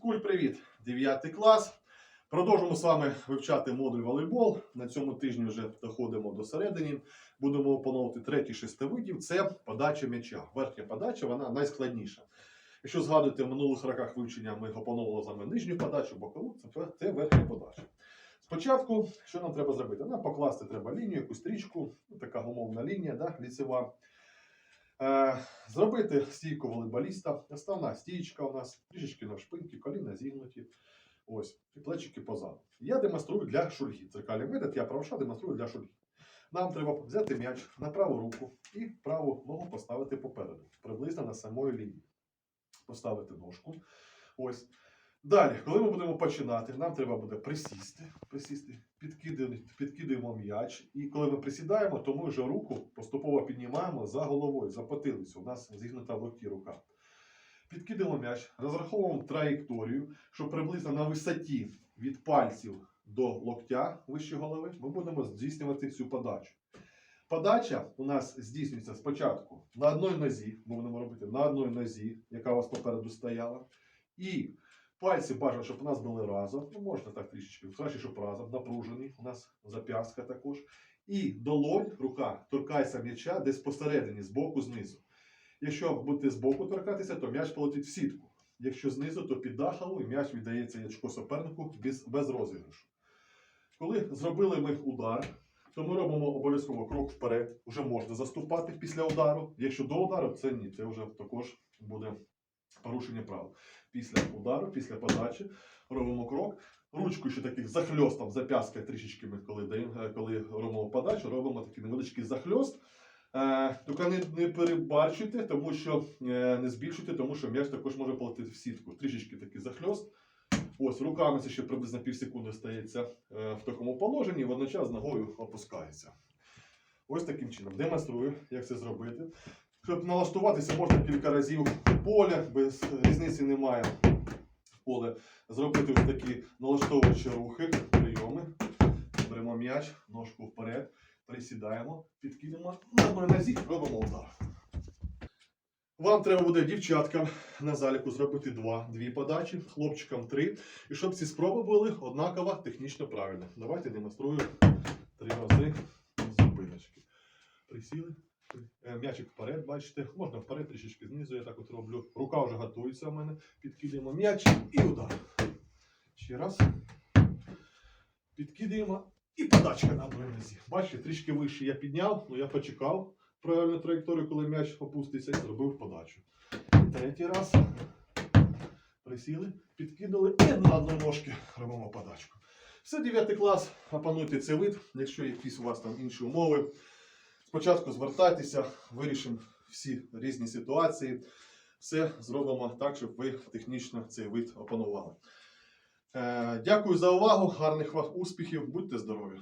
Фізкуль, привіт! 9 клас. Продовжимо з вами вивчати модуль волейбол. На цьому тижні вже доходимо до середини. Будемо опановувати третій шестивидів. Це подача м'яча. Верхня подача вона найскладніша. Якщо згадуєте, в минулих роках вивчення ми опановували з вами нижню подачу, бокову, це, верхня подача. Спочатку, що нам треба зробити? Нам покласти треба лінію, якусь стрічку, ну, така умовна лінія, да, ліцева. Е, зробити стійку волейболіста. Основна стійка у нас, трішечки шпинки, коліна зігнуті. Ось, і плечики позаду. Я демонструю для шульги. Дзеркальний метод, я правша демонструю для шульги. Нам треба взяти м'яч на праву руку і праву ногу поставити попереду, приблизно на самої лінії. Поставити ножку. Ось. Далі, коли ми будемо починати, нам треба буде присісти, присісти підкидаємо, підкидаємо м'яч. І коли ми присідаємо, то ми вже руку поступово піднімаємо за головою, за потилицю. У нас зігнута в локті рука. Підкидаємо м'яч, розраховуємо траєкторію, що приблизно на висоті від пальців до локтя вище голови ми будемо здійснювати цю подачу. Подача у нас здійснюється спочатку на одній нозі, ми будемо робити на одній нозі, яка у вас попереду стояла. І пальці бажано, щоб у нас були разом. Ну, можна так трішечки, краще, щоб разом, напружені. У нас зап'ястка також. І долонь, рука торкається м'яча десь посередині, збоку, знизу. Якщо будете збоку торкатися, то м'яч полетить в сітку. Якщо знизу, то під дахалу і м'яч віддається ячко супернику без, без розіграшу. Коли зробили ми удар, то ми робимо обов'язково крок вперед. Вже можна заступати після удару. Якщо до удару, це ні, це вже також буде порушення правил. Після удару, після подачі робимо крок. Ручку ще таких захльостом, зап'яска трішечки ми коли даємо, е, коли робимо подачу, робимо такий невеличкий захльост. Е, тільки не, не перебарчуйте, тому що е, не збільшуйте, тому що м'яч також може полетіти в сітку. Трішечки такий захльост. Ось руками це ще приблизно пів секунди стається в такому положенні, водночас ногою опускається. Ось таким чином. Демонструю, як це зробити. Щоб налаштуватися, можна кілька разів поле, без різниці немає поле. Зробити ось такі налаштовуючі рухи, прийоми. Беремо м'яч, ножку вперед, присідаємо, підкинемо на нозі, робимо удар. Вам треба буде дівчаткам на заліку зробити два, дві подачі, хлопчикам три. І щоб ці спроби були однаково технічно правильно. Давайте демонструю три рази зупиночки. Присіли. Е, М'ячик вперед, бачите, можна вперед, трішечки знизу, я так от роблю. Рука вже готується у мене. Підкидаємо м'яч і удар. Ще раз. Підкидаємо і подачка на одній нозі. Бачите, трішки вище я підняв, ну я почекав правильну траєкторію, коли м'яч опуститься, і зробив подачу. Третій раз. Присіли, підкинули і на одну ножки робимо подачку. Все, 9 клас, опануйте цей вид, якщо якісь у вас там інші умови. Спочатку звертайтеся, вирішимо всі різні ситуації. Все зробимо так, щоб ви технічно цей вид опанували. Е, дякую за увагу, гарних вам успіхів, будьте здорові!